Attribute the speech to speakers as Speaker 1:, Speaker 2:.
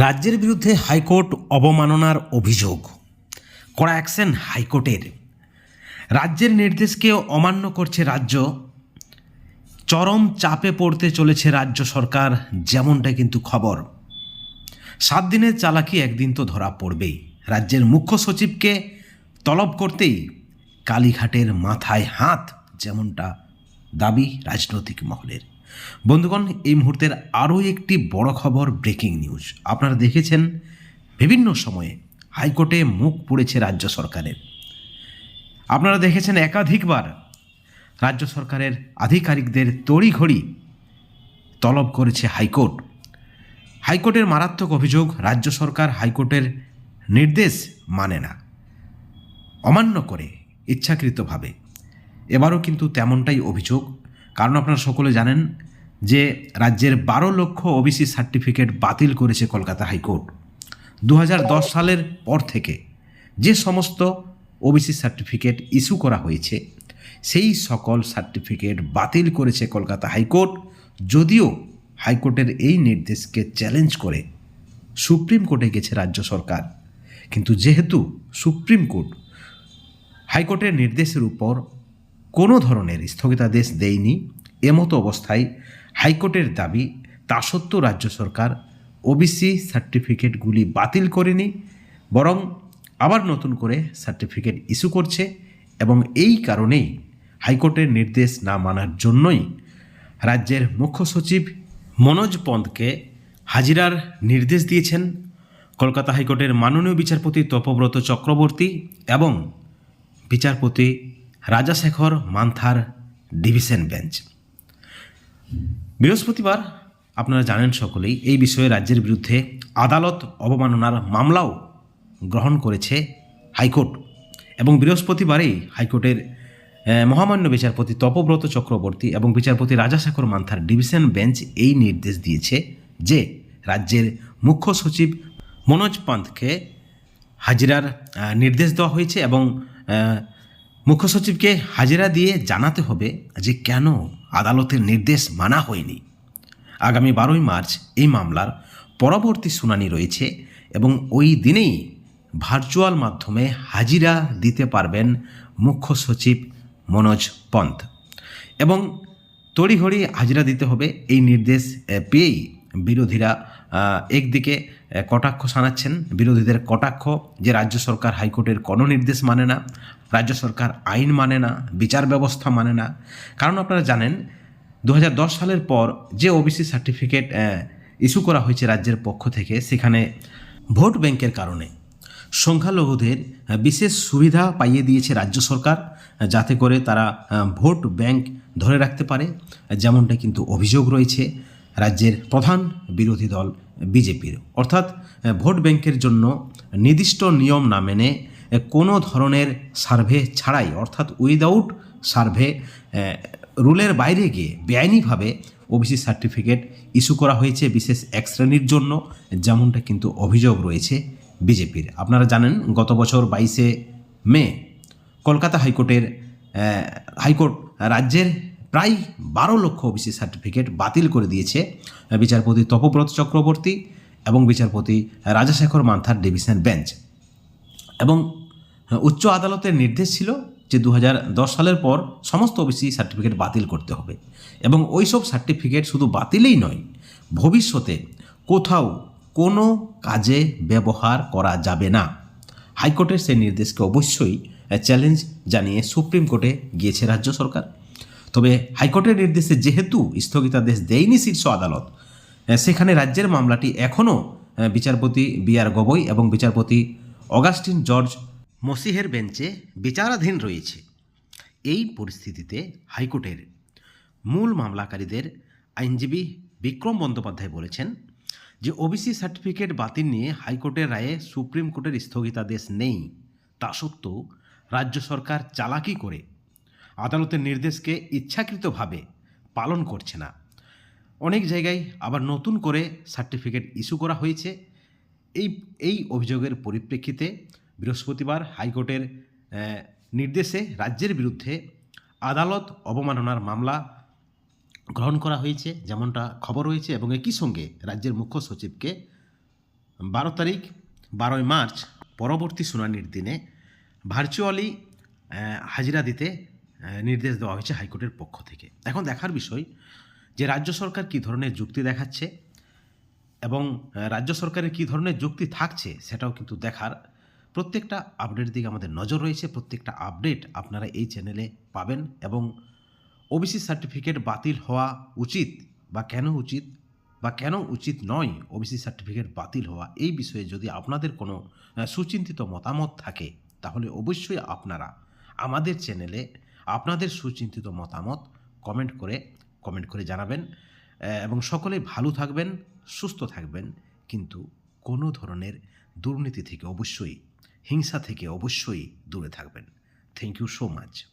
Speaker 1: রাজ্যের বিরুদ্ধে হাইকোর্ট অবমাননার অভিযোগ। করা অ্যাকশন হাইকোর্টের। রাজ্যের নির্দেশকে অমান্য করছে রাজ্য। চরম চাপে পড়তে চলেছে রাজ্য সরকার যেমনটা কিন্তু খবর। সাত দিনের চালাকি একদিন তো ধরা পড়বেই। রাজ্যের মুখ্য সচিবকে তলব করতেই কালীঘাটের মাথায় হাত, যেমনটা দাবি রাজনৈতিক মহলের। বন্ধুগণ, এই মুহূর্তের আরও একটি বড় খবর ব্রেকিং নিউজ। আপনারা দেখেছেন, বিভিন্ন সময়ে হাইকোর্টে মুখ পড়েছে রাজ্য সরকারের। আপনারা দেখেছেন একাধিকবার রাজ্য সরকারের আধিকারিকদের তড়িঘড়ি তলব করেছে হাইকোর্ট। হাইকোর্টের মারাত্মক অভিযোগ রাজ্য সরকার হাইকোর্টের নির্দেশ মানে না। অমান্য করে ইচ্ছাকৃতভাবে। এবারও কিন্তু তেমনটাই অভিযোগ কারণ আপনারা সকলে জানেন যে রাজ্যের বারো লক্ষ ওবিসি সার্টিফিকেট বাতিল করেছে কলকাতা হাইকোর্ট। দু হাজার দশ সালের পর থেকে যে সমস্ত ওবিসি সার্টিফিকেট ইস্যু করা হয়েছে, সেই সকল সার্টিফিকেট বাতিল করেছে কলকাতা হাইকোর্ট। যদিও হাইকোর্টের এই নির্দেশকে চ্যালেঞ্জ করে সুপ্রিম কোর্টে গেছে রাজ্য সরকার। কিন্তু যেহেতু সুপ্রিম কোর্ট হাইকোর্টের নির্দেশের উপর কোনো ধরনের স্থগিতাদেশ দেয়নি। এমতো অবস্থায় হাইকোর্টের দাবি, তা সত্ত্বেও রাজ্য সরকার ওবিসি সার্টিফিকেটগুলি বাতিল করেনি, বরং আবার নতুন করে সার্টিফিকেট ইস্যু করছে এবং এই কারণেই হাইকোর্টের নির্দেশ না মানার জন্যই রাজ্যের মুখ্য সচিব মনোজ পন্তকে হাজিরার নির্দেশ দিয়েছেন। কলকাতা হাইকোর্টের মাননীয় বিচারপতি তপব্রত চক্রবর্তী এবং বিচারপতি রাজাশেখর মান্থার ডিভিশন বেঞ্চ। বৃহস্পতিবার, আপনারা জানেন সকলেই, এই বিষয়ে রাজ্যের বিরুদ্ধে আদালত অবমাননার মামলাও গ্রহণ করেছে হাইকোর্ট। এবং বৃহস্পতিবারেই হাইকোর্টের মহামান্য বিচারপতি তপব্রত চক্রবর্তী এবং বিচারপতি রাজাশেখর মান্থার ডিভিশন বেঞ্চ এই নির্দেশ দিয়েছে যে রাজ্যের মুখ্য সচিব মনোজ পান্তকে হাজিরার নির্দেশ দেওয়া হয়েছে এবং মুখ্য সচিবকে হাজিরা দিয়ে জানাতে হবে যে কেন আদালতের নির্দেশ মানা হয়নি। আগামী বারোই মার্চ এই মামলার পরবর্তী শুনানি রয়েছে এবং ওই দিনেই ভার্চুয়াল মাধ্যমে হাজিরা দিতে পারবেন মুখ্য সচিব মনোজ পন্থ। এবং তড়িঘড়ি হাজিরা দিতে হবে এই নির্দেশ পেয়েই বিরোধীরা একদিকে কটাক্ষ শানাচ্ছেন বিরোধীদের কটাক্ষ যে রাজ্য সরকার হাইকোর্টের কোনো নির্দেশ মানে না, রাজ্য সরকার আইন মানে না, বিচার ব্যবস্থা মানে না। কারণ আপনারা জানেন দু হাজার দশ সালের পর যে ওবিসি সার্টিফিকেট ইস্যু করা হয়েছে রাজ্যের পক্ষ থেকে, সেখানে ভোট ব্যাংকের কারণে সংখ্যালঘুদের বিশেষ সুবিধা পাইয়ে দিয়েছে রাজ্য সরকার যাতে করে তারা ভোট ব্যাংক ধরে রাখতে পারে। যেমনটা কিন্তু অভিযোগ রয়েছে। রাজ্যের প্রধান বিরোধী দল বিজেপির। অর্থাৎ ভোট ব্যাংকের জন্য নির্দিষ্ট নিয়ম না মেনে কোনো ধরনের সার্ভে ছাড়াই, অর্থাৎ উইদাউট সার্ভে রুলের বাইরে গিয়ে বেআইনিভাবে ওবিসি সার্টিফিকেট ইস্যু করা হয়েছে বিশেষ এক শ্রেণির জন্য, যেমনটা কিন্তু অভিযোগ রয়েছে বিজেপির। আপনারা জানেন, গত বছর বাইশে মে কলকাতা হাইকোর্টের হাইকোর্ট রাজ্যের প্রায় বারো লক্ষ ওবিসি সার্টিফিকেট বাতিল করে দিয়েছে বিচারপতি তপব্রত চক্রবর্তী এবং বিচারপতি রাজাশেখর মান্থার ডিভিশন বেঞ্চ। এবং উচ্চ আদালতের নির্দেশ ছিল যে দু হাজার দশ সালের পর সমস্ত ওবিসি সার্টিফিকেট বাতিল করতে হবে। এবং ওই সব সার্টিফিকেট শুধু বাতিলেই নয়, ভবিষ্যতে কোথাও কোনো কাজে ব্যবহার করা যাবে না। হাইকোর্টের সেই নির্দেশকে অবশ্যই চ্যালেঞ্জ জানিয়ে সুপ্রিম কোর্টে গিয়েছে রাজ্য সরকার। তবে হাইকোর্টের নির্দেশে যেহেতু স্থগিতাদেশ দেয়নি শীর্ষ আদালত সেখানে রাজ্যের মামলাটি এখনও বিচারপতি বি আর গগৈ এবং বিচারপতি অগাস্টিন জর্জ মসিহের বেঞ্চে বিচারাধীন রয়েছে। এই পরিস্থিতিতে হাইকোর্টের মূল মামলাকারীদের আইনজীবী বিক্রম বন্দ্যোপাধ্যায় বলেছেন যে ওবিসি সার্টিফিকেট বাতিল নিয়ে হাইকোর্টের রায়ে সুপ্রিম কোর্টের স্থগিতাদেশ নেই। তা সত্ত্বেও রাজ্য সরকার চালাকি করে আদালতের নির্দেশকে ইচ্ছাকৃতভাবে পালন করছে না। অনেক জায়গায় আবার নতুন করে সার্টিফিকেট ইস্যু করা হয়েছে। এই এই অভিযোগের পরিপ্রেক্ষিতে বৃহস্পতিবার হাইকোর্টের নির্দেশে রাজ্যের বিরুদ্ধে আদালত অবমাননার মামলা গ্রহণ করা হয়েছে, যেমনটা খবর হয়েছে এবং একই সঙ্গে রাজ্যের মুখ্য সচিবকে বারো তারিখ, বারোই মার্চ পরবর্তী শুনানির দিনে ভার্চুয়ালি হাজিরা দিতে নির্দেশ দেওয়া হয়েছে হাইকোর্টের পক্ষ থেকে। এখন দেখার বিষয় যে রাজ্য সরকার কী ধরনের যুক্তি দেখাচ্ছে এবং রাজ্য সরকারের কী ধরনের যুক্তি থাকছে সেটাও কিন্তু দেখার প্রত্যেকটা আপডেটের দিকে আমাদের নজর রয়েছে। প্রত্যেকটা আপডেট আপনারা এই চ্যানেলে পাবেন এবং ওবিসি সার্টিফিকেট বাতিল হওয়া উচিত বা কেন উচিত বা কেন উচিত নয় ওবিসি সার্টিফিকেট বাতিল হওয়া এই বিষয়ে যদি আপনাদের কোনো সুচিন্তিত মতামত থাকে, তাহলে অবশ্যই আপনারা আমাদের চ্যানেলে আপনাদের সুচিন্তিত মতামত কমেন্ট করে কমেন্ট করে জানাবেন। এবং সকলে ভালো থাকবেন, সুস্থ থাকবেন। কিন্তু কোনো ধরনের দুর্নীতি থেকে অবশ্যই, হিংসা থেকে অবশ্যই দূরে থাকবেন। Thank you so much